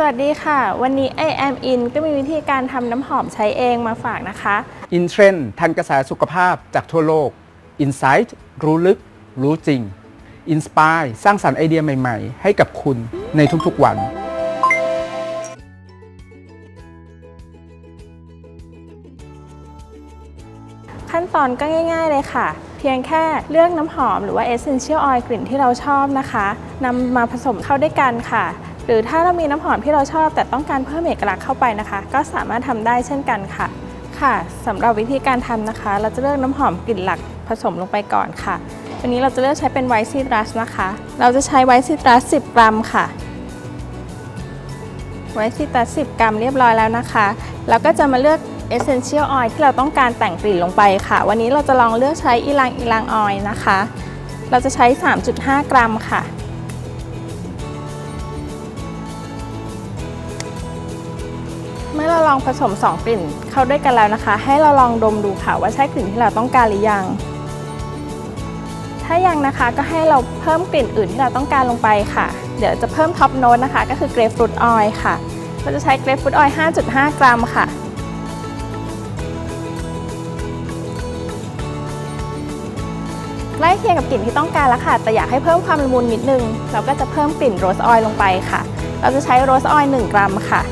สวัสดีค่ะ วันนี้ I am in ก็มีวิธีการทำน้ำหอมใช้เองมาฝากนะคะ อินเทรนด์ทันกระแสสุขภาพจากทั่วโลก Insight รู้ลึก รู้จริง Inspire สร้างสรรค์ไอเดียใหม่ๆ ให้กับคุณในทุกๆวันขั้นตอนก็ง่ายๆเลยค่ะ เพียงแค่เลือกน้ำหอมหรือว่า essential oil กลิ่นที่เราชอบนะคะนำมาผสมเข้าด้วยกันค่ะ หรือถ้าเรามีน้ำหอมที่เราชอบ แต่ต้องการเพิ่มเอกลักษณ์เข้าไปนะคะ ก็สามารถทำได้เช่นกันค่ะ ค่ะสำหรับวิธีการทำนะคะ เราจะเลือกน้ำหอมกลิ่นหลักผสมลงไปก่อนค่ะวันนี้เราจะเลือกใช้เป็นไวท์ซิตรัสนะคะ เราจะใช้ไวท์ซิตรัส 10 กรัมค่ะ ไวท์ซิตรัส 10 กรัมเรียบร้อยแล้วนะคะ แล้วก็จะมาเลือก Essential Oil ที่เราต้องการแต่งกลิ่นลงไปค่ะ วันนี้เราจะลองเลือกใช้อีลังอีลังออยนะคะ เราจะใช้ 3.5 กรัมค่ะ เมื่อเราลองผสม 2 กลิ่นเข้าด้วยกันแล้วนะคะ ให้เราลองดมดูค่ะว่าใช่กลิ่นที่เราต้องการหรือยัง ถ้ายังนะคะก็ให้เราเพิ่มกลิ่นอื่นที่เราต้องการลงไปค่ะ เดี๋ยวจะเพิ่มท็อปโน้ตนะคะ ก็คือเกรฟฟรุตออยล์ค่ะเราจะใช้เกรฟฟรุตออยล์5.5 กรัมค่ะใกล้เคียงกับกลิ่นที่ต้องการแล้วค่ะ แต่อยากให้เพิ่มความละมุนนิดนึง เราก็จะเพิ่มกลิ่นโรสออยล์ลงไปค่ะ เราจะใช้โรสออยล์1กรัมค่ะ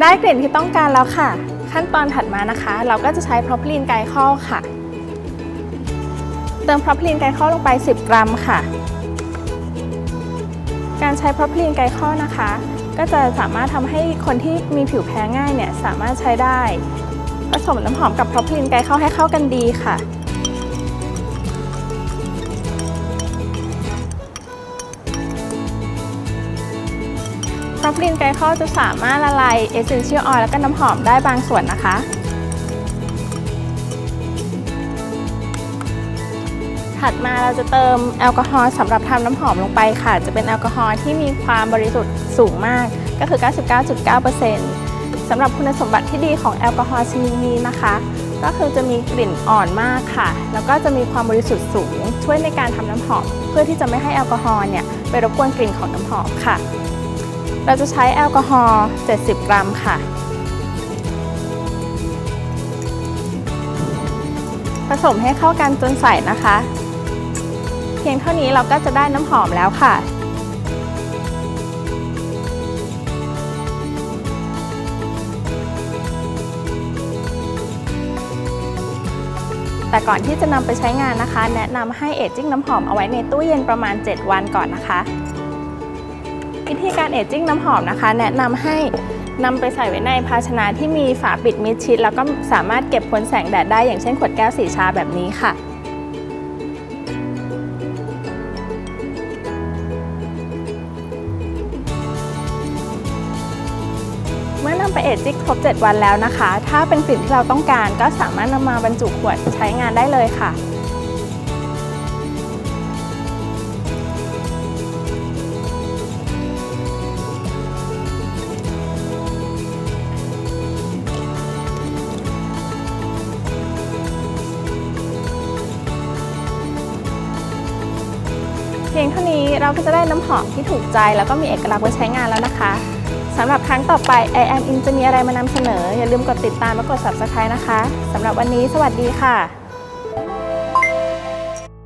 ได้กลิ่นที่ต้องการแล้วค่ะ ขั้นตอนถัดมานะคะ เราก็จะใช้พรอพลีนไกลคอลค่ะ เติมพรอพลีนไกลคอลลงไป 10 กรัมค่ะ การใช้พรอพลีนไกลคอลนะคะ ก็จะสามารถทำให้คนที่มีผิวแพ้ง่ายเนี่ยสามารถใช้ได้ ผสมน้ำหอมกับพรอพลีนไกลคอลให้เข้ากันดีค่ะ พรอพลีนไกลคอจะสามารถละลายเอเซนเชียลออยล์แล้วก็น้ำหอมได้บางส่วนนะคะ ถัดมาเราจะเติมแอลกอฮอล์สำหรับทำน้ำหอมลงไปค่ะ จะเป็นแอลกอฮอล์ที่มีความบริสุทธิ์สูงมากก็คือ 99.9%สำหรับคุณสมบัติที่ดีของแอลกอฮอล์ชนิดนี้นะคะ ก็คือจะมีกลิ่นอ่อนมากค่ะ แล้วก็จะมีความบริสุทธิ์สูง ช่วยในการทำน้ำหอม เพื่อที่จะไม่ให้แอลกอฮอล์เนี่ยไปรบกวนกลิ่นของน้ำหอมค่ะ เราจะใช้แอลกอฮอล์ 70 กรัมค่ะ ผสมให้เข้ากันจนใสนะคะ เพียงเท่านี้เราก็จะได้น้ำหอมแล้วค่ะแต่ก่อนที่จะนำไปใช้งานนะคะ แนะนำให้เอจจิ้งน้ำหอมเอาไว้ในตู้เย็นประมาณ 7 วันก่อนนะคะ วิธีการเอจจิ้งน้ำหอมนะคะ แนะนำให้นำไปใส่ไว้ในภาชนะที่มีฝาปิดมิดชิด แล้วก็สามารถเก็บพ้นแสงแดดได้อย่างเช่นขวดแก้วสีชาแบบนี้ค่ะเมื่อนำไปเอจจิ้งครบ 7 วันแล้วนะคะ ถ้าเป็นกลิ่นที่เราต้องการก็สามารถนำมาบรรจุขวดใช้งานได้เลยค่ะ พียงเท่านี้เราก็จะได้น้ำหอมที่ถูกใจ แล้วก็มีเอกลักษณ์ไว้ใช้งานแล้วนะคะสำหรับครั้งต่อไป I am in จะมีอะไรมานำเสนอ อย่าลืมกดติดตามและกด subscribe นะคะสำหรับวันนี้สวัสดีค่ะ